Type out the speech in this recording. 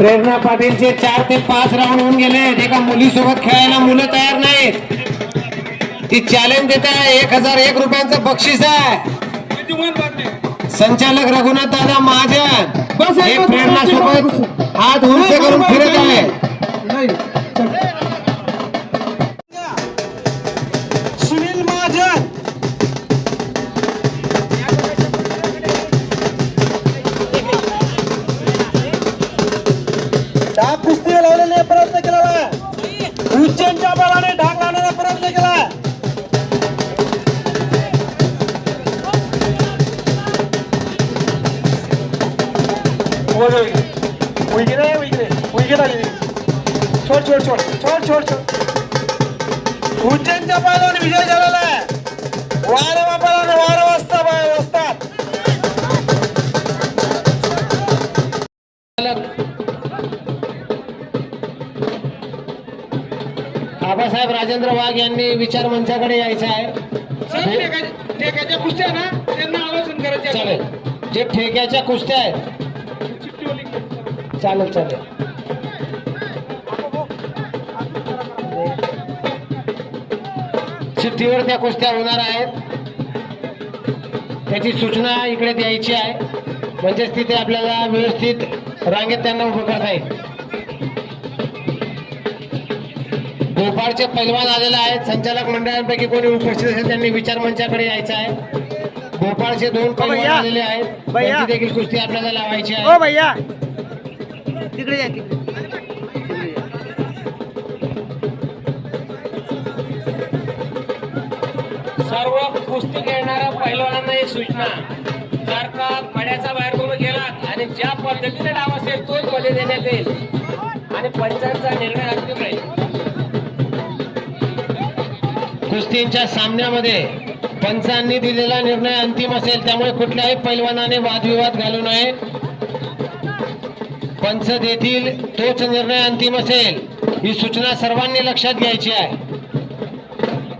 प्रेरणा पाटीलचे चार ते पाच राऊंड होऊन गेले. एका मुलीसोबत खेळायला मुलं तयार नाहीत. ती चॅलेंज देत आहे. एक हजार एक रुपयांचं बक्षीस आहे. संचालक रघुनाथ दादा महाजन. हे प्रेरणा सोबत हात उंच करून डाग कुस्ती लावलेले प्रयत्न केलेला आहे उज्जैनच्या बळाने ढाक लावण्याचा प्रयत्न केला. उईगिरे उईगिरे उईगिरे छोड छोड छोड. छोड छोड छोड. उज्जैनच्या पायदान विजय झालेला आहे. वारे बापाला वारं वाजता आबासाहेब राजेंद्र वाघ यांनी विचार मंचाकडे यायचं आहे. ठेक्याच्या कुस्त्या ना? त्यांना आलोचन करायचे चालेल. जे ठेक्याच्या कुस्त्या आहेत. चालेल चालेल. चिठ्ठीवर त्या कुस्त्या होणार आहेत. त्याची सूचना इकडे द्यायची आहे. म्हणजेच तिथे आपल्याला व्यवस्थित रांगेत त्यांना उभं करता येईल. भोपाळचे पैलवान आलेले आहेत. संचालक मंडळांपैकी कोणी उपस्थित असेल त्यांनी विचार मंचाकडे यायचं आहे. भोपाळचे दोन पैलवान. आलेले आहेत. त्यांची देखील कुस्ती आपल्याला लावायची ओ आहे भैया. तिकडे या तिकडे. सर्व कुस्ती खेळणाऱ्या पैलवानांना एक सूचना. जर का कड्याचा बाहेर तुम्ही गेलात आणि ज्या पद्धतीने डाव असेल तोच मध्ये देण्यात येईल. आणि पंचांचा निर्णय कुस्तींच्या सामन्यामध्ये पंचांनी दिलेला निर्णय अंतिम असेल त्यामुळे कुठल्याही पैलवानाने वादविवाद घालू नये. पंच देतील तोच निर्णय अंतिम असेल ही सूचना सर्वांनी लक्षात घ्यायची आहे.